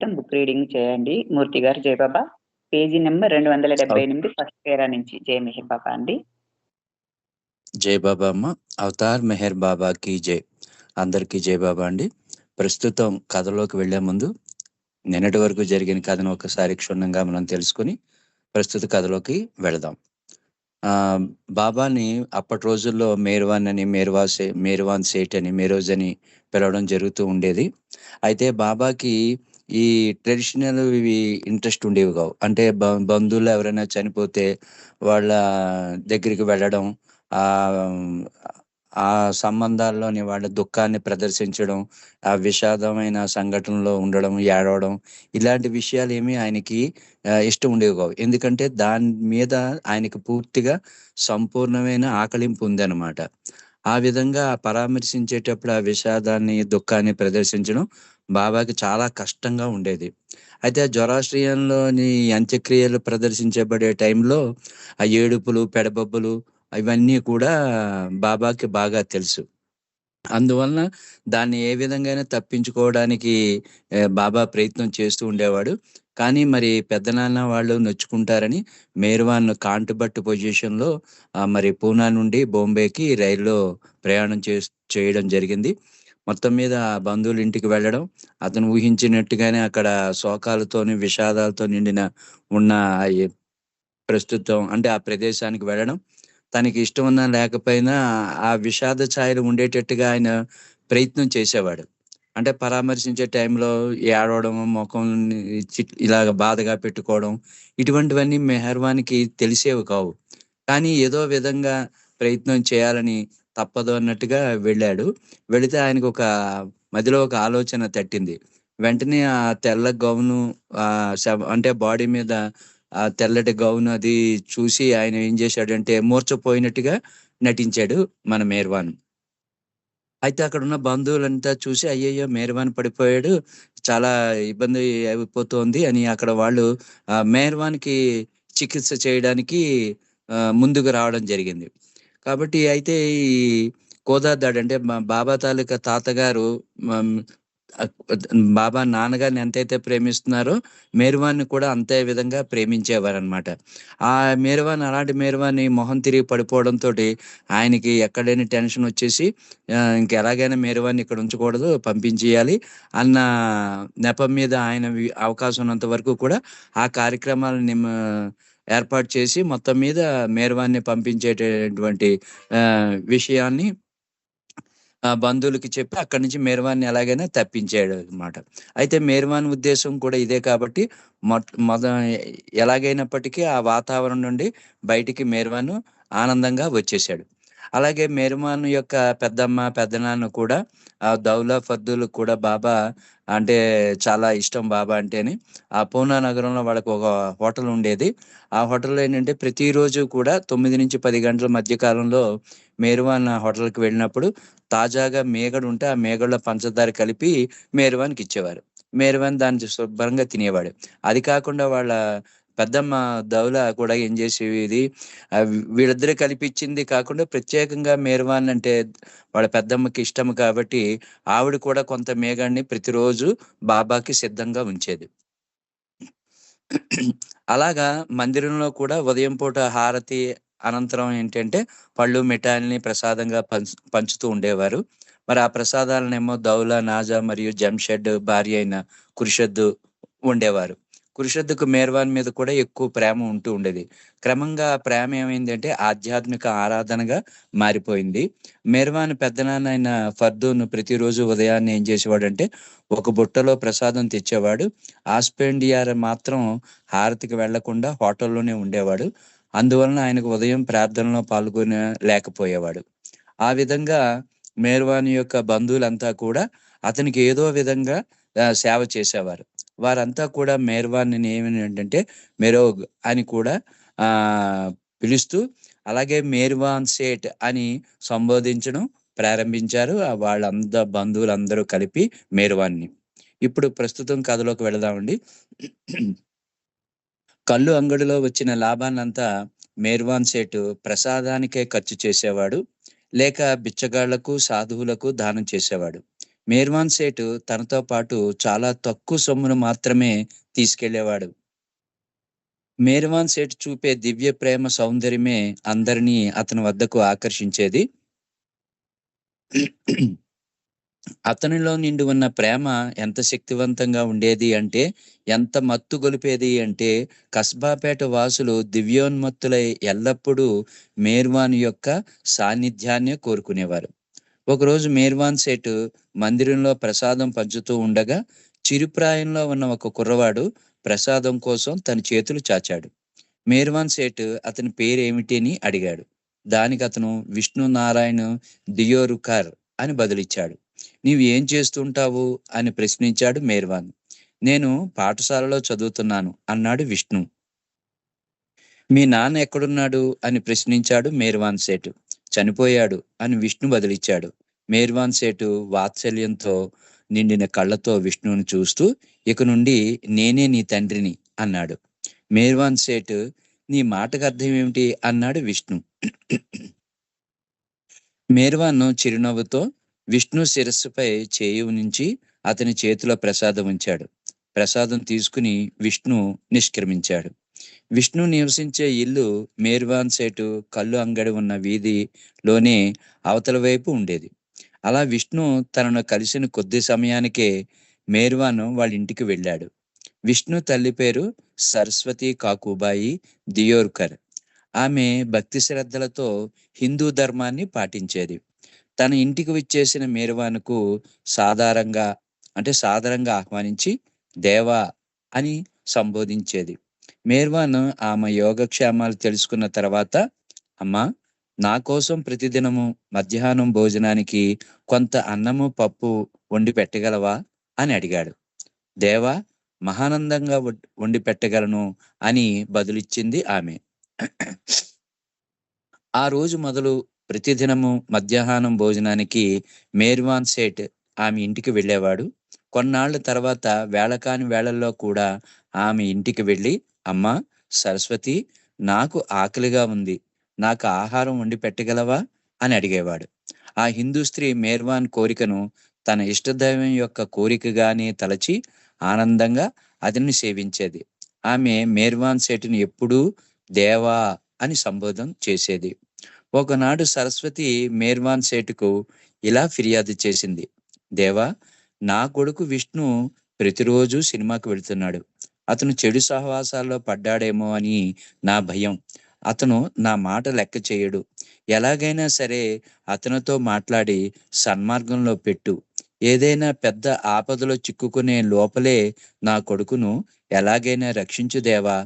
మొత్తం book reading చేయండి. మూర్తి గారు జయబాబా పేజీ నెంబర్ రెండు వందల డెబ్బై ఎనిమిది ఫస్ట్ పేరా నుంచి జయ మెహర్ బాబా అండి. జై బాబా అమ్మ. అవతార్ మెహర్ బాబాకి జై. అందరికీ జై బాబా అండి. ప్రస్తుతం కథలోకి వెళ్ళే ముందు నిన్నటి వరకు జరిగిన కథను ఒకసారి క్షుణ్ణంగా మనం తెలుసుకుని ప్రస్తుత కథలోకి వెళదాం. ఆ బాబాని అప్పటి రోజుల్లో మేర్వాన్ అని మేర్వా సే మేర్వాన్ సేట్ అని మేరోజ్ అని పిలవడం జరుగుతూ ఉండేది. అయితే బాబాకి ఈ ట్రెడిషనల్ ఇవి ఇంట్రెస్ట్ ఉండేవి కావు. అంటే బంధువులు ఎవరైనా చనిపోతే వాళ్ళ దగ్గరికి వెళ్ళడం ఆ సంబంధాల్లోని వాళ్ళ దుఃఖాన్ని ప్రదర్శించడం ఆ విషాదమైన సంఘటనలో ఉండడం ఏడవడం ఇలాంటి విషయాలు ఏమీ ఆయనకి ఇష్టం ఉండేవి కావు. ఎందుకంటే దాని మీద ఆయనకి పూర్తిగా సంపూర్ణమైన ఆకలింపు ఉందన్నమాట. ఆ విధంగా పరామర్శించేటప్పుడు ఆ విషాదాన్ని దుఃఖాన్ని ప్రదర్శించడం బాబాకి చాలా కష్టంగా ఉండేది. అయితే జ్వరాశ్రయంలోని అంత్యక్రియలు ప్రదర్శించబడే టైంలో ఆ ఏడుపులు పెడబొబ్బలు ఇవన్నీ కూడా బాబాకి బాగా తెలుసు. అందువలన దాన్ని ఏ విధంగానే తప్పించుకోవడానికి బాబా ప్రయత్నం చేస్తూ ఉండేవాడు. కానీ మరి పెద్దనాన్న వాళ్ళు నొచ్చుకుంటారని మేర్వాన్ కాంటుబట్టు పొజిషన్లో మరి పూనా నుండి బొంబేకి రైల్లో ప్రయాణం చే చేయడం జరిగింది. మొత్తం మీద బంధువుల ఇంటికి వెళ్ళడం అతను ఊహించినట్టుగానే అక్కడ శోకాలతోని విషాదాలతో నిండిన ఉన్న ప్రస్తుతం అంటే ఆ ప్రదేశానికి వెళ్ళడం. తనకి ఇష్టం ఉన్నా లేకపోయినా ఆ విషాద ఛాయలు ఉండేటట్టుగా ఆయన ప్రయత్నం చేసేవాడు. అంటే పరామర్శించే టైంలో ఏడవడం ముఖం ఇలాగ బాధగా పెట్టుకోవడం ఇటువంటివన్నీ మెహర్వానికి తెలిసేవి కావు. కానీ ఏదో విధంగా ప్రయత్నం చేయాలని తప్పదు అన్నట్టుగా వెళ్ళాడు. వెళితే ఆయనకు ఒక మదిలో ఒక ఆలోచన తట్టింది. వెంటనే ఆ తెల్ల గౌను ఆ అంటే బాడీ మీద ఆ తెల్లటి గౌను అది చూసి ఆయన ఏం చేశాడంటే మూర్చపోయినట్టుగా నటించాడు మన మేర్వాన్ అయితే అక్కడ ఉన్న బంధువులంతా చూసి అయ్యయ్యో మేర్వాన్ పడిపోయాడు. చాలా ఇబ్బంది అయిపోతోంది అని అక్కడ వాళ్ళు ఆ మేర్వాన్కి చికిత్స చేయడానికి ఆ, ముందుకు రావడం జరిగింది. కాబట్టి అయితే ఈ కోదాదాడు అంటే మా బాబా తాలూకా తాతగారు బాబా నాన్నగారిని ఎంతైతే ప్రేమిస్తున్నారో మేరువాన్ని కూడా అంతే విధంగా ప్రేమించేవారనమాట ఆ మేరువాన్ అలాంటి మేర్వాన్ని మొహం తిరిగి పడిపోవడంతో ఆయనకి ఎక్కడైనా టెన్షన్ వచ్చేసి ఇంకెలాగైనా మేరువాన్ని ఇక్కడ ఉంచకూడదు పంపించేయాలి అన్న నెపం మీద ఆయన అవకాశం ఉన్నంత వరకు కూడా ఆ కార్యక్రమాలను ఏర్పాటు చేసి మొత్తం మీద మేరువాన్ని పంపించేటటువంటి విషయాన్ని బంధువులకి చెప్పి అక్కడి నుంచి మేర్వాన్ని ఎలాగైనా తప్పించాడు అనమాట అయితే మేర్వాన్ ఉద్దేశం కూడా ఇదే కాబట్టి మొద ఎలాగైనప్పటికీ ఆ వాతావరణం నుండి బయటికి మేర్వాను ఆనందంగా వచ్చేసాడు అలాగే మేర్వాన్ యొక్క పెద్దమ్మ పెద్దనాన్న కూడా ఆ దౌలా ఫద్దులు కూడా బాబా అంటే చాలా ఇష్టం బాబా అంటేని. ఆ పూనా నగరంలో వాళ్ళకి ఒక హోటల్ ఉండేది. ఆ హోటల్లో ఏంటంటే ప్రతిరోజు కూడా తొమ్మిది నుంచి పది గంటల మధ్య కాలంలో మేరువాన్ హోటల్కి వెళ్ళినప్పుడు తాజాగా మేగడు ఉంటే ఆ మేగడలో పంచదార కలిపి మేరువాన్కి ఇచ్చేవారు. మేరువాన్ దాన్ని శుభ్రంగా తినేవాడు. అది కాకుండా వాళ్ళ పెద్దమ్మ దౌల కూడా ఏం చేసేది? ఆ కల్పించింది కలిపి ఇచ్చింది కాకుండా ప్రత్యేకంగా మేర్వాన్ అంటే వాళ్ళ పెద్దమ్మకి ఇష్టం కాబట్టి ఆవిడ కూడా కొంత మేఘాన్ని ప్రతిరోజు బాబాకి సిద్ధంగా ఉంచేది. అలాగా మందిరంలో కూడా ఉదయం పూట హారతి అనంతరం ఏంటంటే పళ్ళు మిఠాయిల్ని ప్రసాదంగా పంచుతూ ఉండేవారు. మరి ఆ ప్రసాదాలనేమో దౌలా నాజా మరియు జంషెడ్ భార్య అయిన కురిషద్దు ఉండేవారు. కురిషద్దుకు మేర్వాన్ మీద కూడా ఎక్కువ ప్రేమ ఉంటూ ఉండేది. క్రమంగా ఆ ప్రేమ ఏమైందంటే ఆధ్యాత్మిక ఆరాధనగా మారిపోయింది. మేర్వాన్ పెద్దనాన్న అయిన ఫర్దూన్ ప్రతిరోజు ఉదయాన్నే ఏం చేసేవాడంటే ఒక బుట్టలో ప్రసాదం తెచ్చేవాడు. ఆస్పెండియార్ మాత్రం హారతికి వెళ్ళకుండా హోటల్లోనే ఉండేవాడు. అందువలన ఆయనకు ఉదయం ప్రార్థనలో పాల్గొనే లేకపోయేవాడు. ఆ విధంగా మేర్వాని యొక్క బంధువులంతా కూడా అతనికి ఏదో విధంగా సేవ చేసేవారు. వారంతా కూడా మేర్వాన్ని ఏమని ఏంటంటే మెరోగ్ అని కూడా ఆ పిలుస్తూ అలాగే మేర్వాన్ సేట్ అని సంబోధించడం ప్రారంభించారు ఆ బంధువులందరూ కలిపి మేర్వాన్ని ఇప్పుడు ప్రస్తుతం కథలోకి వెళదామండి. కళ్ళు అంగడిలో వచ్చిన లాభాన్నంతా మేర్వాన్ సేటు ప్రసాదానికే ఖర్చు చేసేవాడు లేక బిచ్చగాళ్ళకు సాధువులకు దానం చేసేవాడు. మేర్వాన్ సేటు తనతో పాటు చాలా తక్కువ సొమ్మును మాత్రమే తీసుకెళ్ళేవాడు. మేర్వాన్ సేట్ చూపే దివ్య ప్రేమ సౌందర్యమే అందరినీ అతని వద్దకు ఆకర్షించేది. అతనిలో నిండి ఉన్న ప్రేమ ఎంత శక్తివంతంగా ఉండేది అంటే ఎంత మత్తు గొలిపేది అంటే కస్బాపేట వాసులు దివ్యోన్మత్తులై ఎల్లప్పుడూ మేర్వాన్ యొక్క సాన్నిధ్యాన్ని కోరుకునేవారు. ఒకరోజు మేర్వాన్ సేటు మందిరంలో ప్రసాదం పంచుతూ ఉండగా చిరుప్రాయంలో ఉన్న ఒక కుర్రవాడు ప్రసాదం కోసం తన చేతులు చాచాడు. మేర్వాన్ సేటు అతని పేరేమిటి అని అడిగాడు. దానికి అతను విష్ణు నారాయణ దియోరుకర్ అని బదులిచ్చాడు. నీవు ఏం చేస్తుంటావు? అని ప్రశ్నించాడు మేర్వాన్. నేను పాఠశాలలో చదువుతున్నాను అన్నాడు విష్ణు. మీ నాన్న ఎక్కడున్నాడు? అని ప్రశ్నించాడు మేర్వాన్ సేటు. చనిపోయాడు అని విష్ణు బదిలిచ్చాడు. మేర్వాన్ సేటు వాత్సల్యంతో నిండిన కళ్ళతో విష్ణువుని చూస్తూ ఇక నుండి నేనే నీ తండ్రిని అన్నాడు. మేర్వాన్ సేటు నీ మాటకు అర్థం ఏమిటి? అన్నాడు విష్ణు. మేర్వాన్ చిరునవ్వుతో విష్ణు శిరస్సుపై చేయి నుంచి అతని చేతిలో ప్రసాదం ఉంచాడు. ప్రసాదం తీసుకుని విష్ణు నిష్క్రమించాడు. విష్ణు నివసించే ఇల్లు మేర్వాన్ సేటు కళ్ళు అంగడి ఉన్న వీధిలోనే అవతల వైపు ఉండేది. అలా విష్ణు తనను కలిసిన కొద్ది సమయానికే మేర్వాన్ వాళ్ళ ఇంటికి వెళ్ళాడు. విష్ణు తల్లి పేరు సరస్వతి కాకుబాయి దియోర్కర్. ఆమె భక్తి శ్రద్ధలతో హిందూ ధర్మాన్ని పాటించేది. తన ఇంటికి విచ్చేసిన మేర్వాన్కు సాధారణంగా అంటే సాధారణంగా ఆహ్వానించి దేవా అని సంబోధించేది. మేర్వాన్ ఆమె యోగక్షేమాలు తెలుసుకున్న తర్వాత అమ్మా నా కోసం ప్రతిదినము మధ్యాహ్నం భోజనానికి కొంత అన్నము పప్పు వండి పెట్టగలవా? అని అడిగాడు. దేవా మహానందంగా వండి పెట్టగలను అని బదులిచ్చింది ఆమె. ఆ రోజు మొదలు ప్రతిదినము మధ్యాహ్నం భోజనానికి మేర్వాన్ సేట్ ఆమె ఇంటికి వెళ్ళేవాడు. కొన్నాళ్ళ తర్వాత వేళకాని వేళల్లో కూడా ఆమె ఇంటికి వెళ్ళి అమ్మ సరస్వతి నాకు ఆకలిగా ఉంది. నాకు ఆహారం వండి పెట్టగలవా? అని అడిగేవాడు. ఆ హిందూ స్త్రీ మేర్వాన్ కోరికను తన ఇష్టదైవం యొక్క కోరికగానే తలచి ఆనందంగా అతన్ని సేవించేది. ఆమె మేర్వాన్ సేటుని ఎప్పుడూ దేవా అని సంబోధం చేసేది. ఒకనాడు సరస్వతి మేర్వాన్ సేటుకు ఇలా ఫిర్యాదు చేసింది. దేవా నా కొడుకు విష్ణు ప్రతిరోజు సినిమాకు వెళ్తున్నాడు. అతను చెడు సహవాసాల్లో పడ్డాడేమో అని నా భయం. అతను నా మాట లెక్క చేయడు. ఎలాగైనా సరే అతనితో మాట్లాడి సన్మార్గంలో పెట్టు. ఏదైనా పెద్ద ఆపదలో చిక్కుకునే లోపలే నా కొడుకును ఎలాగైనా రక్షించు దేవా.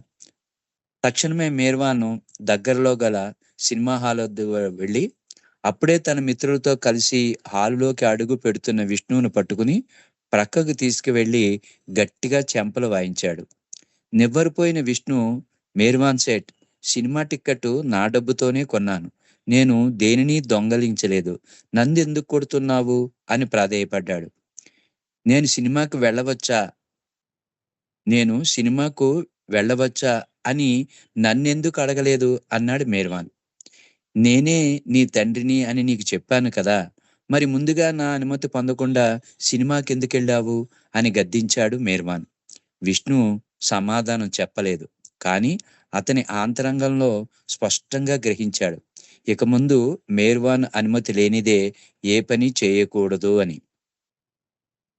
తక్షణమే మేర్వాను దగ్గరలో గల సినిమా హాల్ వద్ద వెళ్ళి అప్పుడే తన మిత్రులతో కలిసి హాలులోకి అడుగు పెడుతున్న విష్ణువును పట్టుకుని ప్రక్కకు తీసుకువెళ్ళి గట్టిగా చెంపలు వాయించాడు. నివ్వరిపోయిన విష్ణు మేర్వాన్ సేట్ సినిమా టిక్కెట్ నా డబ్బుతోనే కొన్నాను. నేను దేనిని దొంగలించలేదు. నంది ఎందుకు కొడుతున్నావు? అని ప్రాధేయపడ్డాడు. నేను సినిమాకు వెళ్ళవచ్చా? నేను సినిమాకు వెళ్ళవచ్చా? అని నన్నెందుకు అడగలేదు? అన్నాడు మేర్వాన్. నేనే నీ తండ్రిని అని నీకు చెప్పాను కదా. మరి ముందుగా నా అనుమతి పొందకుండా సినిమా ఎందుకు అని గద్దించాడు మేర్వాన్. విష్ణు సమాధానం చెప్పలేదు. కానీ అతని ఆంతరంగంలో స్పష్టంగా గ్రహించాడు. ఇక ముందు మేర్వాన్ అనుమతి లేనిదే ఏ పని చేయకూడదు అని.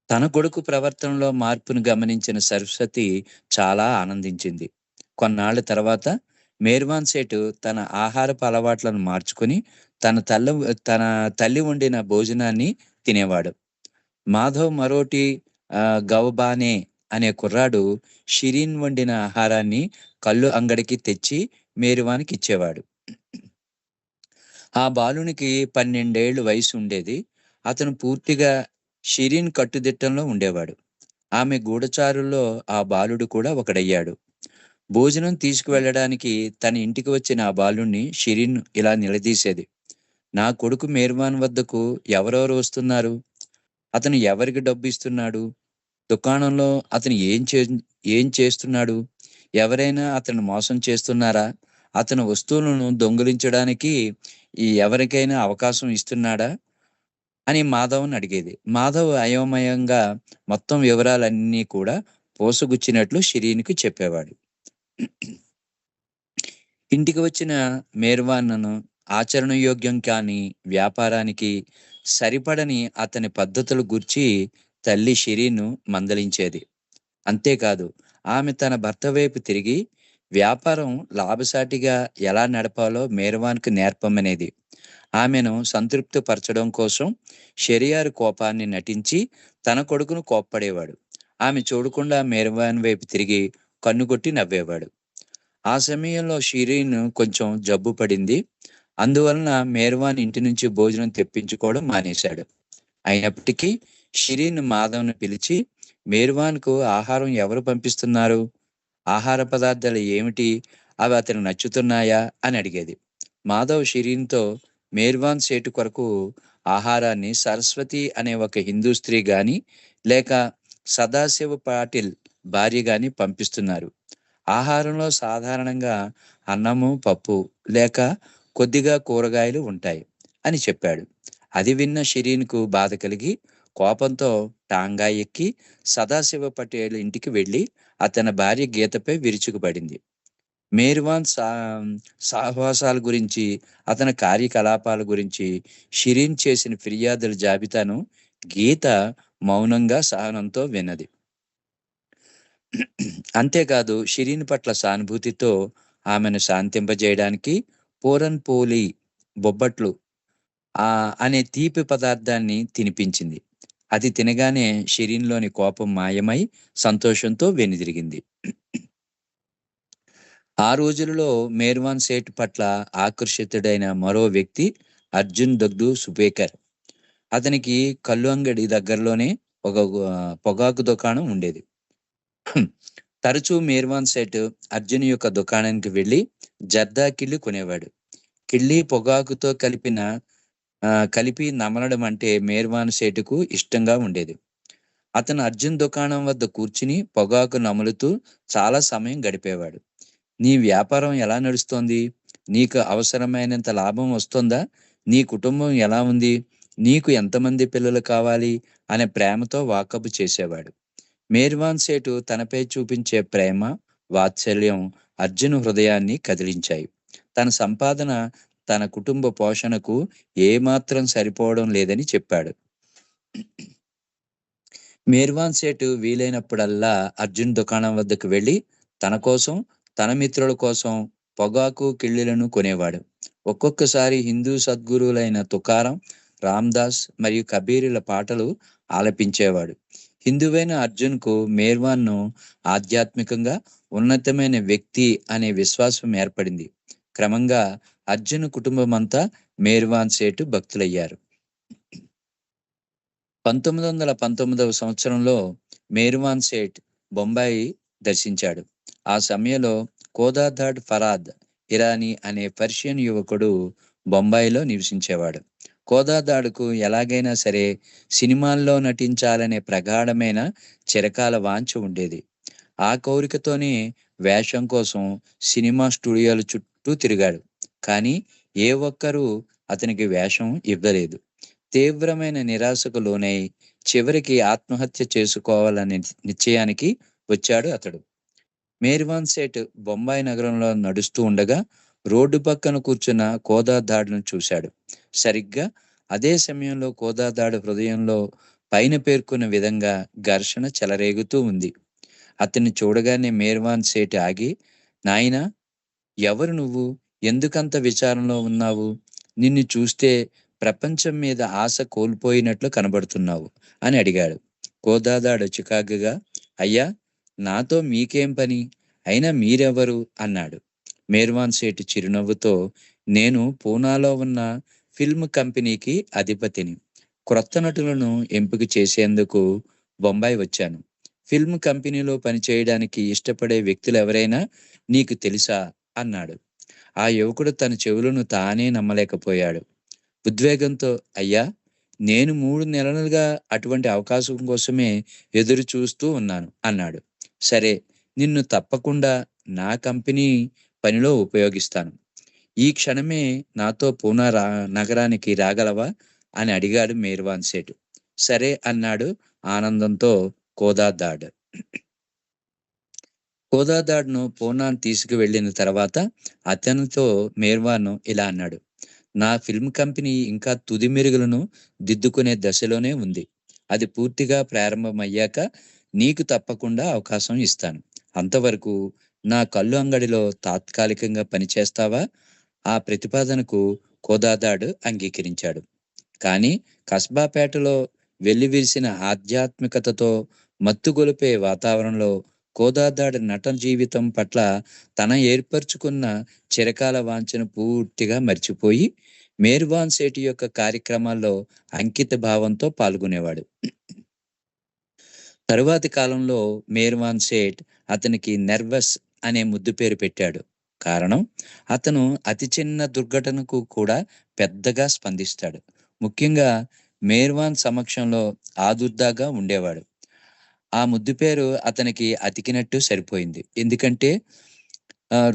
తన కొడుకు ప్రవర్తనలో మార్పును గమనించిన సరస్వతి చాలా ఆనందించింది. కొన్నాళ్ళ తర్వాత మేర్వాన్ సేటు తన ఆహారపు అలవాట్లను మార్చుకొని తన తల్ల తన తల్లి వండిన భోజనాన్ని తినేవాడు. మాధవ్ మరోటి గవబానే అనే కుర్రాడు షిరీన్ వండిన ఆహారాన్ని కళ్ళు అంగడికి తెచ్చి మేరువానికి ఇచ్చేవాడు. ఆ బాలునికి పన్నెండేళ్ళు వయసు ఉండేది. అతను పూర్తిగా షిరీన్ కట్టుదిట్టంలో ఉండేవాడు. ఆమె గూఢచారుల్లో ఆ బాలుడు కూడా ఒకడయ్యాడు. భోజనం తీసుకువెళ్ళడానికి తన ఇంటికి వచ్చిన ఆ బాలుణ్ణి షిరిన్ ఇలా నిలదీసేది. నా కొడుకు మేర్వాన్ వద్దకు ఎవరెవరు వస్తున్నారు? అతను ఎవరికి డబ్బు ఇస్తున్నాడు? దుకాణంలో అతను ఏం చే ఏం చేస్తున్నాడు? ఎవరైనా అతను మోసం చేస్తున్నారా? అతని వస్తువులను దొంగిలించడానికి ఎవరికైనా అవకాశం ఇస్తున్నాడా? అని మాధవ్ని అడిగేది. మాధవ్ అయోమయంగా మొత్తం వివరాలన్నీ కూడా పోసగుచ్చినట్లు షిరీన్కి చెప్పేవాడు. ఇంటికి వచ్చిన మేర్వాన్ను ఆచరణయోగ్యం కాని వ్యాపారానికి సరిపడని అతని పద్ధతుల గురించి తల్లి షిరీను మందలించేది. అంతేకాదు ఆమె తన భర్త వైపు తిరిగి వ్యాపారం లాభసాటిగా ఎలా నడపాలో మేర్వాన్కి నేర్పమనేది. ఆమెను సంతృప్తి పరచడం కోసం షెరియారు కోపాన్ని నటించి తన కొడుకును కోప్పడేవాడు. ఆమె చూడకుండా మేర్వాన్ వైపు తిరిగి కన్నుకొట్టి నవ్వేవాడు. ఆ సమయంలో షిరీన్ కొంచెం జబ్బు పడింది. అందువలన మేర్వాన్ ఇంటి నుంచి భోజనం తెప్పించుకోవడం మానేశాడు. అయినప్పటికీ షిరీన్ మాధవ్ను పిలిచి మేర్వాన్కు ఆహారం ఎవరు పంపిస్తున్నారు? ఆహార పదార్థాలు ఏమిటి? అవి అతను నచ్చుతున్నాయా? అని అడిగేది. మాధవ్ షిరీన్తో మేర్వాన్ సేటు కొరకు ఆహారాన్ని సరస్వతి అనే ఒక హిందూ స్త్రీ గాని లేక సదాశివ పాటిల్ భార్య గాని పంపిస్తున్నారు. ఆహారంలో సాధారణంగా అన్నము పప్పు లేక కొద్దిగా కూరగాయలు ఉంటాయి అని చెప్పాడు. అది విన్న షిరీన్కు బాధ కలిగి కోపంతో టాంగా ఎక్కి సదాశివ పటేల్ ఇంటికి వెళ్ళి అతని భార్య గీతపై విరుచుకుపడింది. మేర్వాన్ సా సాహసాల గురించి అతని కార్యకలాపాల గురించి షిరీన్ చేసిన ఫిర్యాదుల జాబితాను గీత మౌనంగా సహనంతో విన్నది. అంతేకాదు షిరీన్ పట్ల సానుభూతితో ఆమెను శాంతింపజేయడానికి పూరన్ పోలి బొబ్బట్లు ఆ అనే తీపి పదార్థాన్ని తినిపించింది. అది తినగానే షిరీన్లోని కోపం మాయమై సంతోషంతో వెనుదిరిగింది. ఆ రోజులలో మేర్వాన్ సేట్ పట్ల ఆకర్షితుడైన మరో వ్యక్తి అర్జున్ దగ్డు సుపేకర్ అతనికి కళ్ళు అంగడి దగ్గరలోనే ఒక పొగాకు దుకాణం ఉండేది. తరచూ మేర్వాన్ సెట్ అర్జున్ యొక్క దుకాణానికి వెళ్ళి జర్దా కిళ్ళి కొనేవాడు. కిళ్ళి పొగాకుతో కలిపిన కలిపి నమలడం అంటే మేర్వాన్ సేటుకు ఇష్టంగా ఉండేది. అతను అర్జున్ దుకాణం వద్ద కూర్చుని పొగాకు నములుతూ చాలా సమయం గడిపేవాడు. నీ వ్యాపారం ఎలా నడుస్తోంది? నీకు అవసరమైనంత లాభం వస్తుందా? నీ కుటుంబం ఎలా ఉంది? నీకు ఎంతమంది పిల్లలు కావాలి? అనే ప్రేమతో వాకబు చేసేవాడు. మేర్వాన్ సేటు తనపై చూపించే ప్రేమ వాత్సల్యం అర్జున్ హృదయాన్ని కదిలించాయి. తన సంపాదన తన కుటుంబ పోషణకు ఏమాత్రం సరిపోవడం లేదని చెప్పాడు. మేర్వాన్ సేటు వీలైనప్పుడల్లా అర్జున్ దుకాణం వద్దకు వెళ్ళి తన కోసం తన మిత్రుల కోసం పొగాకు కిళ్ళిలను కొనేవాడు. ఒక్కొక్కసారి హిందూ సద్గురువులైన తుకారం రామ్దాస్ మరియు కబీరుల పాటలు ఆలపించేవాడు. హిందువైన అర్జున్కు మేర్వాన్ను ఆధ్యాత్మికంగా ఉన్నతమైన వ్యక్తి అనే విశ్వాసం ఏర్పడింది. క్రమంగా అర్జున్ కుటుంబమంతా మేర్వాన్ సేటు భక్తులయ్యారు. పంతొమ్మిది వందల పంతొమ్మిదవ సంవత్సరంలో మేర్వాన్ సేట్ బొంబాయి దర్శించాడు. ఆ సమయంలో కోదాదాడ్ ఫరాద్ ఇరానీ అనే పర్షియన్ యువకుడు బొంబాయిలో నివసించేవాడు. కోదాదాడుకు ఎలాగైనా సరే సినిమాల్లో నటించాలనే ప్రగాఢమైన చిరకాల వాంఛ ఉండేది. ఆ కోరికతోనే వేషం కోసం సినిమా స్టూడియోల చుట్టూ తిరిగాడు. కానీ ఏ ఒక్కరూ అతనికి వేషం ఇవ్వలేదు. తీవ్రమైన నిరాశకు లోనై చివరికి ఆత్మహత్య చేసుకోవాలనే నిశ్చయానికి వచ్చాడు అతడు. మేర్వాన్ సేట్ బొంబాయి నగరంలో నడుస్తూ ఉండగా రోడ్డు పక్కన కూర్చున్న కోదాదాడును చూశాడు. సరిగ్గా అదే సమయంలో కోదాదాడు హృదయంలో పైన పేర్కొన్న విధంగా ఘర్షణ చెలరేగుతూ ఉంది. అతన్ని చూడగానే మేర్వాన్ సేటి ఆగి నాయనా ఎవరు నువ్వు? ఎందుకంత విచారంలో ఉన్నావు? నిన్ను చూస్తే ప్రపంచం మీద ఆశ కోల్పోయినట్లు కనబడుతున్నావు అని అడిగాడు. కోదాదాడు చికాకుగా అయ్యా నాతో మీకేం పని? అయినా మీరెవరు? అన్నాడు. మేర్వాన్ సేట్ చిరునవ్వుతో నేను పూనాలో ఉన్న ఫిల్మ్ కంపెనీకి అధిపతిని. క్రొత్త నటులను ఎంపిక చేసేందుకు బొంబాయి వచ్చాను. ఫిల్మ్ కంపెనీలో పనిచేయడానికి ఇష్టపడే వ్యక్తులు ఎవరైనా నీకు తెలుసా అన్నాడు. ఆ యువకుడు తన చెవులను తానే నమ్మలేకపోయాడు. ఉద్వేగంతో అయ్యా నేను మూడు నెలలుగా అటువంటి అవకాశం కోసమే ఎదురు చూస్తూ ఉన్నాను అన్నాడు. సరే నిన్ను తప్పకుండా నా కంపెనీ పనిలో ఉపయోగిస్తాను. ఈ క్షణమే నాతో పూనా రా నగరానికి రాగలవా? అని అడిగాడు మేర్వాన్ సేటు. సరే అన్నాడు ఆనందంతో కోదాదాడ్. కోదాదాడ్ను పూనాను తీసుకువెళ్ళిన తర్వాత అతనితో మేర్వాన్ ఇలా అన్నాడు. నా ఫిల్మ్ కంపెనీ ఇంకా తుది మెరుగులను దిద్దుకునే దశలోనే ఉంది. అది పూర్తిగా ప్రారంభమయ్యాక నీకు తప్పకుండా అవకాశం ఇస్తాను. అంతవరకు నా కళ్ళు అంగడిలో తాత్కాలికంగా పనిచేస్తావా? ఆ ప్రతిపాదనకు కోదాదాడు అంగీకరించాడు. కానీ కస్బాపేటలో వెల్లివిరిసిన ఆధ్యాత్మికతతో మత్తుగొలిపే వాతావరణంలో కోదాదాడి నట జీవితం పట్ల తన ఏర్పరచుకున్న చిరకాల వాంఛను పూర్తిగా మర్చిపోయి మేర్వాన్ సేటి యొక్క కార్యక్రమాల్లో అంకిత భావంతో పాల్గొనేవాడు. తరువాతి కాలంలో మేర్వాన్ సేట్ అతనికి నెర్వస్ అనే ముద్దు పేరు పెట్టాడు. కారణం అతను అతి చిన్న దుర్ఘటనకు కూడా పెద్దగా స్పందిస్తాడు. ముఖ్యంగా మేర్వాన్ సమక్షంలో ఆదుర్దాగా ఉండేవాడు. ఆ ముద్దు పేరు అతనికి అతికినట్టు సరిపోయింది. ఎందుకంటే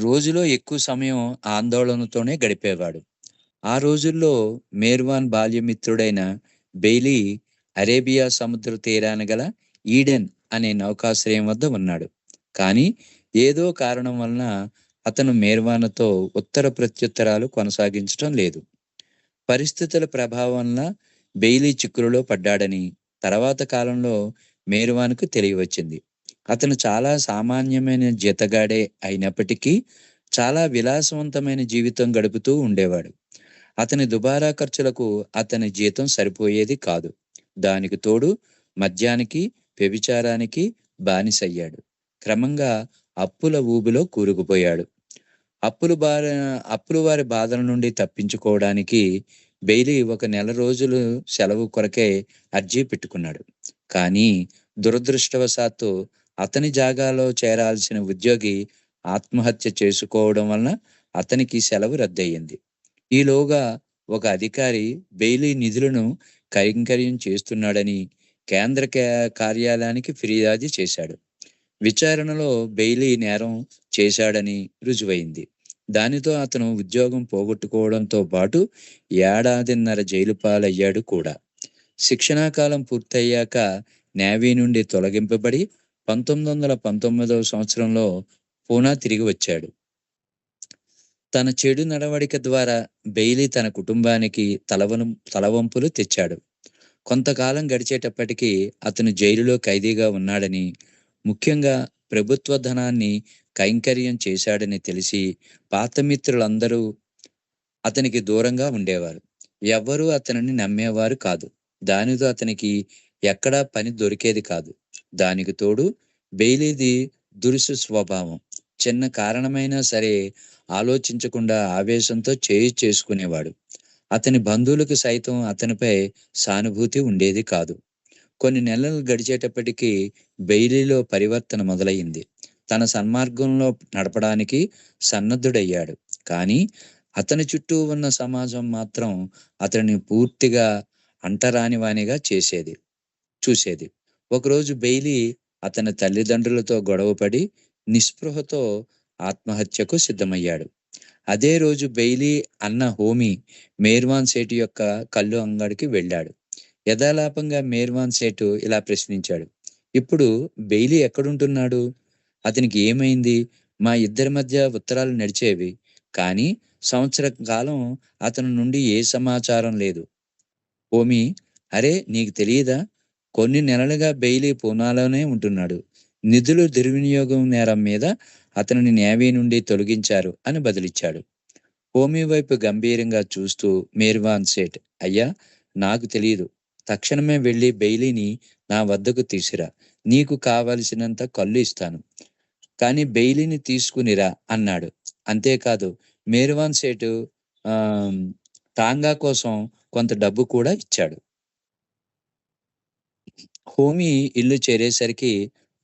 రోజులో ఎక్కువ సమయం ఆందోళనతోనే గడిపేవాడు. ఆ రోజుల్లో మేర్వాన్ బాల్యమిత్రుడైన బెయిలీ అరేబియా సముద్ర తీరాన గల ఈడెన్ అనే నౌకాశ్రయం వద్ద ఉన్నాడు. కానీ ఏదో కారణం వలన అతను మేర్వానతో ఉత్తర ప్రత్యుత్తరాలు కొనసాగించడం లేదు. పరిస్థితుల ప్రభావం బెయిలీ చిక్కులలో పడ్డాడని తర్వాత కాలంలో మేర్వాన్కు తెలియవచ్చింది. అతను చాలా సామాన్యమైన జీతగాడే అయినప్పటికీ చాలా విలాసవంతమైన జీవితం గడుపుతూ ఉండేవాడు. అతని దుబారా ఖర్చులకు అతని జీతం సరిపోయేది కాదు. దానికి తోడు మద్యానికి వ్యభిచారానికి బానిసయ్యాడు. క్రమంగా అప్పుల ఊబిలో కూరుకుపోయాడు. అప్పులు బార అప్పులు వారి బాధల నుండి తప్పించుకోవడానికి బెయిలీ ఒక నెల రోజులు సెలవు కొరకే అర్జీ పెట్టుకున్నాడు. కానీ దురదృష్టవశాత్తు అతని జాగాలో చేరాల్సిన ఉద్యోగి ఆత్మహత్య చేసుకోవడం వలన అతనికి సెలవు రద్దయింది ఈలోగా ఒక అధికారి బెయిలీ నిధులను కైంకర్యం చేస్తున్నాడని కేంద్ర కార్యాలయానికి ఫిర్యాదు చేశాడు. విచారణలో బెయిలీ నేరం చేశాడని రుజువైంది. దానితో అతను ఉద్యోగం పోగొట్టుకోవడంతో పాటు ఏడాదిన్నర జైలు పాలయ్యాడు కూడా. శిక్షణా కాలం పూర్తయ్యాక నేవీ నుండి తొలగింపబడి పంతొమ్మిది వందల పంతొమ్మిదవ సంవత్సరంలో పూనా తిరిగి వచ్చాడు. తన చెడు నడవడిక ద్వారా బెయిలీ తన కుటుంబానికి తలవను తలవంపులు తెచ్చాడు. కొంతకాలం గడిచేటప్పటికీ అతను జైలులో ఖైదీగా ఉన్నాడని ముఖ్యంగా ప్రభుత్వ ధనాన్ని కైంకర్యం చేశాడని తెలిసి పాతమిత్రులందరూ అతనికి దూరంగా ఉండేవారు. ఎవ్వరూ అతనిని నమ్మేవారు కాదు. దానితో అతనికి ఎక్కడా పని దొరికేది కాదు. దానికి తోడు బెయిలీది దురుసు స్వభావం. చిన్న కారణమైనా సరే ఆలోచించకుండా ఆవేశంతో చేయి చేసుకునేవాడు. అతని బంధువులకు సైతం అతనిపై సానుభూతి ఉండేది కాదు. కొన్ని నెలలు గడిచేటప్పటికీ బెయిలీలో పరివర్తన మొదలైంది తన సన్మార్గంలో నడపడానికి సన్నద్ధుడయ్యాడు. కానీ అతని చుట్టూ ఉన్న సమాజం మాత్రం అతనిని పూర్తిగా అంటరానివానిగా చేసేది చూసేది. ఒకరోజు బెయిలీ అతని తల్లిదండ్రులతో గొడవపడి నిస్పృహతో ఆత్మహత్యకు సిద్ధమయ్యాడు. అదే రోజు బెయిలీ అన్న హోమీ మేర్వాన్ సేటు యొక్క కళ్ళు అంగడికి వెళ్ళాడు. యథాలాపంగా మేర్వాన్ సేటు ఇలా ప్రశ్నించాడు. ఇప్పుడు బెయిలీ ఎక్కడుంటున్నాడు? అతనికి ఏమైంది? మా ఇద్దరి మధ్య ఉత్తరాలు నడిచేవి. కానీ సంవత్సర కాలం అతని నుండి ఏ సమాచారం లేదు. ఓమి అరే నీకు తెలియదా? కొన్ని నెలలుగా బెయిలీ పూనాలోనే ఉంటున్నాడు. నిధులు దుర్వినియోగం నేరం మీద అతనిని నేవీ నుండి తొలగించారు అని బదిలిచ్చాడు. హోమీ వైపు గంభీరంగా చూస్తూ మేర్వాన్ సేట్ అయ్యా నాకు తెలియదు తక్షణమే వెళ్ళి బెయిలీని నా వద్దకు తీసిరా నీకు కావలసినంత కళ్ళు ఇస్తాను. కానీ బెయిలీని తీసుకునిరా అన్నాడు. అంతేకాదు మేర్వాన్ సేటు ఆ టాంగా కోసం కొంత డబ్బు కూడా ఇచ్చాడు. హోమి ఇల్లు చేరేసరికి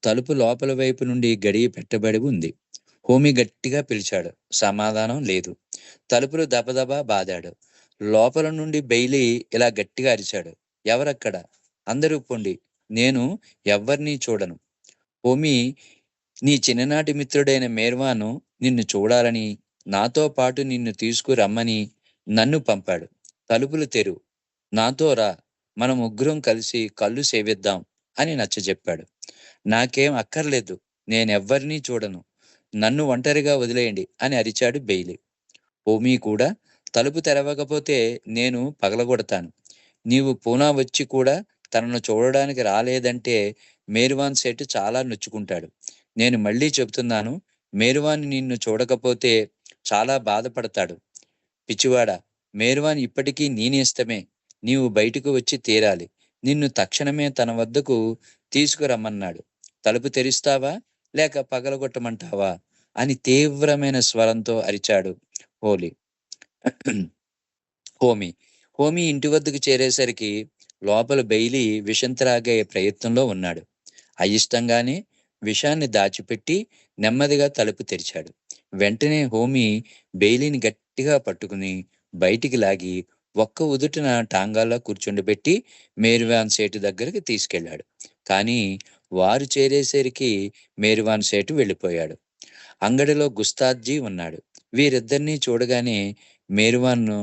తలుపు లోపల వైపు నుండి గడియ పెట్టబడి ఉంది. హోమి గట్టిగా పిలిచాడు. సమాధానం లేదు. తలుపులు దబదబా బాదాడు. లోపల నుండి బెయిలీ ఇలా గట్టిగా అరిచాడు. ఎవరక్కడ? అందరూ పొండి. నేను ఎవ్వరినీ చూడను. హోమీ నీ చిన్ననాటి మిత్రుడైన మేర్వాను నిన్ను చూడాలని నాతో పాటు నిన్ను తీసుకురమ్మని నన్ను పంపాడు. తలుపులు తెరు. నాతో రా. మన ముగ్గురం కలిసి కళ్ళు సేవిద్దాం అని నచ్చజెప్పాడు. నాకేం అక్కర్లేదు. నేనెవ్వరినీ చూడను. నన్ను ఒంటరిగా వదిలేయండి అని అరిచాడు బెయిలీ. హోమీ కూడా తలుపు తెరవకపోతే నేను పగలగొడతాను. నీవు పూనా వచ్చి కూడా తనను చూడడానికి రాలేదంటే మేరువాన్ సెట్ చాలా నొచ్చుకుంటాడు. నేను మళ్ళీ చెబుతున్నాను మేరువాన్ నిన్ను చూడకపోతే చాలా బాధపడతాడు. పిచ్చివాడ మేరువాన్ ఇప్పటికీ నేనిష్టమే నీవు బయటకు వచ్చి తీరాలి. నిన్ను తక్షణమే తన వద్దకు తీసుకురమ్మన్నాడు. తలుపు తెరిస్తావా? లేక పగలగొట్టమంటావా? అని తీవ్రమైన స్వరంతో అరిచాడు హోలీ. హోమీ హోమీ ఇంటి వద్దకు చేరేసరికి లోపల బెయిలీ విషం త్రాగే ప్రయత్నంలో ఉన్నాడు. అయిష్టంగానే విషాన్ని దాచిపెట్టి నెమ్మదిగా తలుపు తెరిచాడు. వెంటనే హోమీ బెయిలీని గట్టిగా పట్టుకుని బయటికి లాగి ఒక్క ఉదుటిన టాంగాల్లో కూర్చుండబెట్టి మేరువాన్ సేటు దగ్గరికి తీసుకెళ్ళాడు. కానీ వారు చేరేసరికి మేరువాన్ సేటు వెళ్ళిపోయాడు. అంగడిలో గుస్తాద్జీ ఉన్నాడు. వీరిద్దరినీ చూడగానే మేరువాన్ను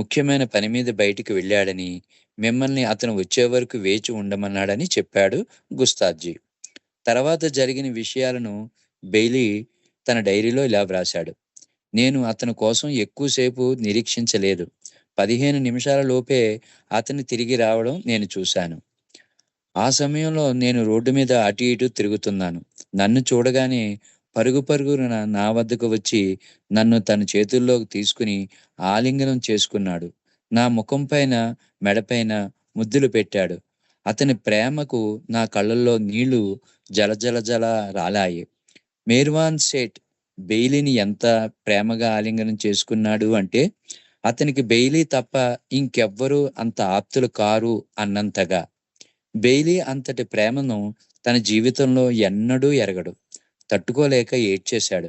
ముఖ్యమైన పని మీద బయటికి వెళ్ళాడని మిమ్మల్ని అతను వచ్చే వరకు వేచి ఉండమన్నాడని చెప్పాడు గుస్తాద్జీ తర్వాత జరిగిన విషయాలను బెయిలీ తన డైరీలో ఇలా వ్రాశాడు. నేను అతని కోసం ఎక్కువసేపు నిరీక్షించలేదు. పదిహేను నిమిషాల లోపే అతను తిరిగి రావడం నేను చూశాను. ఆ సమయంలో నేను రోడ్డు మీద అటు ఇటు తిరుగుతున్నాను. నన్ను చూడగానే పరుగు పరుగున నా వద్దకు వచ్చి నన్ను తన చేతుల్లోకి తీసుకుని ఆలింగనం చేసుకున్నాడు. నా ముఖం పైన మెడపైన ముద్దులు పెట్టాడు. అతని ప్రేమకు నా కళ్ళల్లో నీళ్ళు జలజల జల రాలాయి. మేర్వాన్ సేట్ బెయిలీని ఎంత ప్రేమగా ఆలింగనం చేసుకున్నాడు అంటే అతనికి బెయిలీ తప్ప ఇంకెవ్వరూ అంత ఆప్తులు కారు అన్నంతగా. బెయిలీ అంతటి ప్రేమను తన జీవితంలో ఎన్నడూ ఎరగడు. తట్టుకోలేక ఏడ్చేశాడు.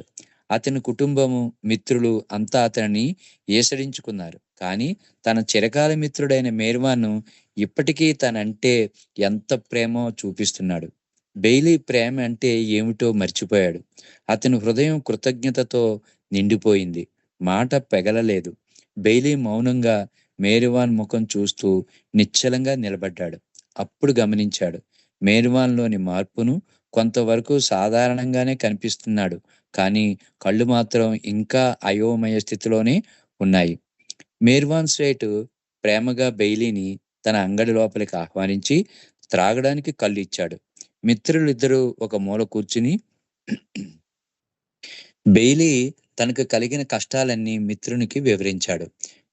అతని కుటుంబము మిత్రులు అంతా అతనిని ఏసడించుకున్నారు. కానీ తన చిరకాల మిత్రుడైన మేర్వాను ఇప్పటికీ తనంటే ఎంత ప్రేమో చూపిస్తున్నాడు. బెయిలీ ప్రేమ అంటే ఏమిటో మర్చిపోయాడు. అతని హృదయం కృతజ్ఞతతో నిండిపోయింది. మాట పెగలలేదు. బెయిలీ మౌనంగా మేరువాన్ ముఖం చూస్తూ నిశ్చలంగా నిలబడ్డాడు. అప్పుడు గమనించాడు. మేరువాన్లోని మార్పును కొంతవరకు సాధారణంగానే కనిపిస్తున్నాడు. కానీ కళ్ళు మాత్రం ఇంకా అయోమయ స్థితిలోనే ఉన్నాయి. మేర్వాన్ స్వేట్ ప్రేమగా బెయిలీని తన అంగడి లోపలికి ఆహ్వానించి త్రాగడానికి కళ్ళు ఇచ్చాడు. మిత్రులిద్దరూ ఒక మూల కూర్చుని బెయిలీ తనకు కలిగిన కష్టాలన్నీ మిత్రునికి వివరించాడు.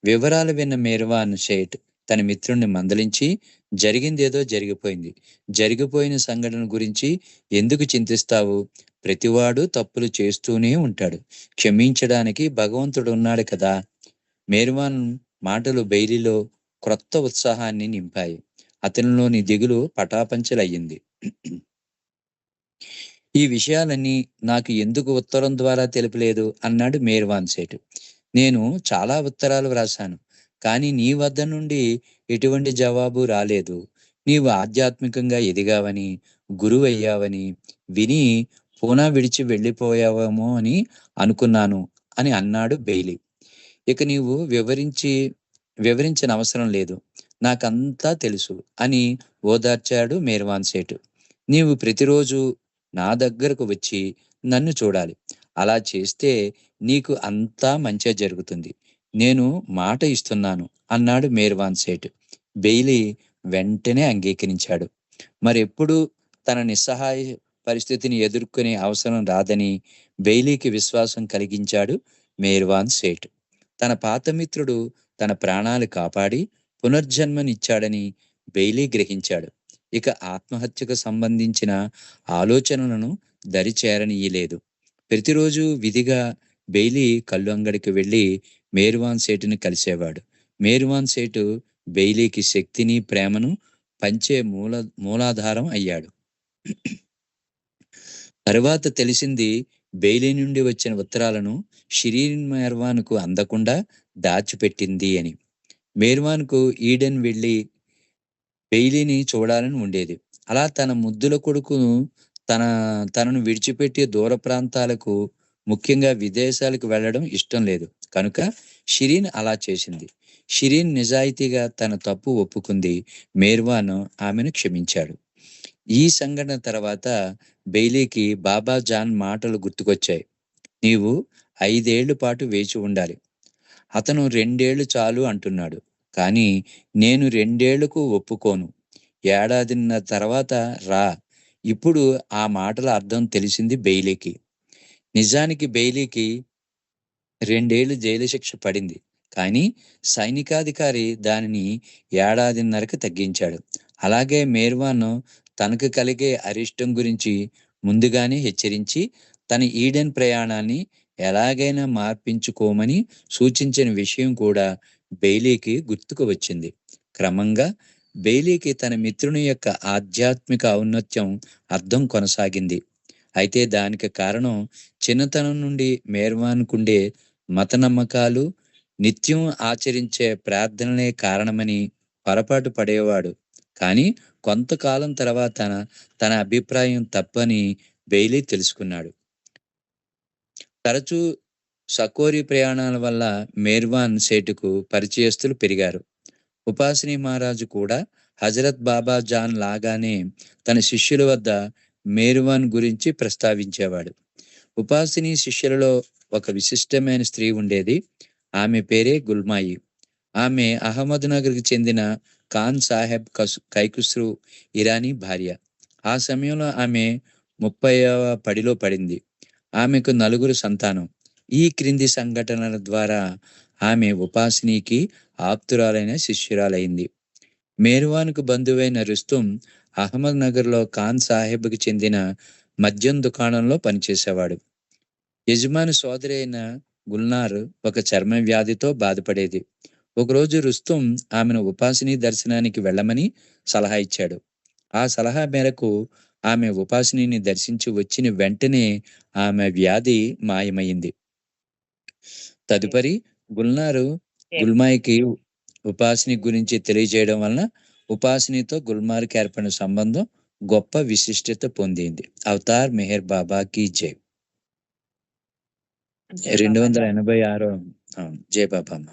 వివరాలు విన్న మేర్వాన్ షేట్ తన మిత్రుణ్ణి మందలించి జరిగిందేదో జరిగిపోయింది. జరిగిపోయిన సంఘటన గురించి ఎందుకు చింతిస్తావు? ప్రతివాడు తప్పులు చేస్తూనే ఉంటాడు. క్షమించడానికి భగవంతుడు ఉన్నాడు కదా. మేర్వాన్ మాటలు బెయిలీలో క్రొత్త ఉత్సాహాన్ని నింపాయి. అతనిలోని దిగులు పటాపంచలయ్యింది. ఈ విషయాలన్నీ నాకు ఎందుకు ఉత్తరం ద్వారా తెలుపలేదు? అన్నాడు మేర్వాన్ సేటు. నేను చాలా ఉత్తరాలు వ్రాసాను కానీ నీ వద్ద నుండి ఎటువంటి జవాబు రాలేదు. నీవు ఆధ్యాత్మికంగా ఎదిగావని గురువయ్యావని విని పూనా విడిచి వెళ్ళిపోయావేమో అని అనుకున్నాను అని అన్నాడు బెయిలీ. ఇక నీవు వివరించి వివరించిన అవసరం లేదు. నాకంతా తెలుసు అని ఓదార్చాడు మేర్వాన్ సేటు. నీవు ప్రతిరోజు నా దగ్గరకు వచ్చి నన్ను చూడాలి. అలా చేస్తే నీకు అంతా మంచిగా జరుగుతుంది. నేను మాట ఇస్తున్నాను అన్నాడు మేర్వాన్ సేట్. బెయిలీ వెంటనే అంగీకరించాడు. మరెప్పుడు తన నిస్సహాయ పరిస్థితిని ఎదుర్కొనే అవసరం రాదని బెయిలీకి విశ్వాసం కలిగించాడు మేర్వాన్ సేట్. తన పాత మిత్రుడు తన ప్రాణాలు కాపాడి పునర్జన్మనిచ్చాడని బెయిలీ గ్రహించాడు. ఇక ఆత్మహత్యకు సంబంధించిన ఆలోచనలను దరిచేరనీయలేదు. ప్రతిరోజు విధిగా బెయిలీ కళ్ళు అంగడికి వెళ్ళి మేర్వాన్ సేటుని కలిసేవాడు. మేర్వాన్ సేటు బెయిలీకి శక్తిని ప్రేమను పంచే మూల మూలాధారం అయ్యాడు. తరువాత తెలిసింది బెయిలీ నుండి వచ్చిన ఉత్తరాలను షిరీన్ మేర్వాన్కు అందకుండా దాచిపెట్టింది అని. మేర్వాన్కు ఈడెన్ వెళ్ళి బెయిలీని చూడాలని ఉండేది. అలా తన ముద్దుల కొడుకును తన తనను విడిచిపెట్టి దూర ప్రాంతాలకు ముఖ్యంగా విదేశాలకు వెళ్ళడం ఇష్టం లేదు. కనుక షిరీన్ అలా చేసింది. షిరీన్ నిజాయితీగా తన తప్పు ఒప్పుకుంది. మేర్వాన్ ఆమెను క్షమించాడు. ఈ సంఘటన తర్వాత బెయిలీకి బాబా జాన్ మాటలు గుర్తుకొచ్చాయి. నీవు ఐదేళ్ళ పాటు వేచి ఉండాలి. అతను రెండేళ్ళు చాలు అంటున్నాడు. కానీ నేను రెండేళ్ళకు ఒప్పుకోను. ఏడాదిన్న తర్వాత రా. ఇప్పుడు ఆ మాటల అర్థం తెలిసింది బెయిలీకి. నిజానికి బెయిలీకి రెండేళ్ళు జైలు శిక్ష పడింది. కానీ సైనికాధికారి దానిని ఏడాదిన్నరకు తగ్గించాడు. అలాగే మేర్వాన్ తనకు కలిగే అరిష్టం గురించి ముందుగానే హెచ్చరించి తన ఈడెన్ ప్రయాణాన్ని ఎలాగైనా మార్పించుకోమని సూచించిన విషయం కూడా బెయిలీకి గుర్తుకు వచ్చింది. క్రమంగా బెయిలీకి తన మిత్రుని యొక్క ఆధ్యాత్మిక ఔన్నత్యం అర్థం కొనసాగింది. అయితే దానికి కారణం చిన్నతనం నుండి మేర్వాన్కుండే మత నమ్మకాలు నిత్యం ఆచరించే ప్రార్థనలే కారణమని పొరపాటు పడేవాడు. కానీ కొంతకాలం తర్వాత తన అభిప్రాయం తప్పని బెయిలీ తెలుసుకున్నాడు. తరచూ సకోరి ప్రయాణాల వల్ల మేర్వాన్ సేటుకు పరిచయస్తులు పెరిగారు. ఉపాసిని మహారాజు కూడా హజరత్ బాబా జాన్ లాగానే తన శిష్యుల వద్ద మేర్వాన్ గురించి ప్రస్తావించేవాడు. ఉపాసిని శిష్యులలో ఒక విశిష్టమైన స్త్రీ ఉండేది. ఆమె పేరే గుల్మాయి. ఆమె అహ్మద్ నగర్కి చెందిన ఖాన్ సాహెబ్ కసు కైకుస్రు ఇరానీ భార్య. ఆ సమయంలో ఆమె ముప్పైవ పడిలో పడింది. ఆమెకు నలుగురు సంతానం. ఈ క్రింది సంఘటనల ద్వారా ఆమె ఉపాసినికి ఆప్తురాలైన శిష్యురాలైంది. మేర్వాన్కు బంధువైన రుస్తుం అహ్మద్ నగర్లో ఖాన్ సాహెబ్కి చెందిన మద్యం దుకాణంలో పనిచేసేవాడు. యజమాని సోదరి అయిన గుల్నార్ ఒక చర్మ వ్యాధితో బాధపడేది. ఒకరోజు రుస్తుం ఆమెను ఉపాసిని దర్శనానికి వెళ్ళమని సలహా ఇచ్చాడు. ఆ సలహా మేరకు ఆమె ఉపాసిని దర్శించి వచ్చిన వెంటనే ఆమె వ్యాధి మాయమైంది. తదుపరి గుల్నారు గుల్మాయికి ఉపాసిని గురించి తెలియజేయడం వలన ఉపాసినితో గుల్మార్కి ఏర్పడిన సంబంధం గొప్ప విశిష్టత పొందింది. అవతార్ మెహర్ బాబా కీ జై. రెండు వందల ఎనభై ఆరో జయ బాబమ్మ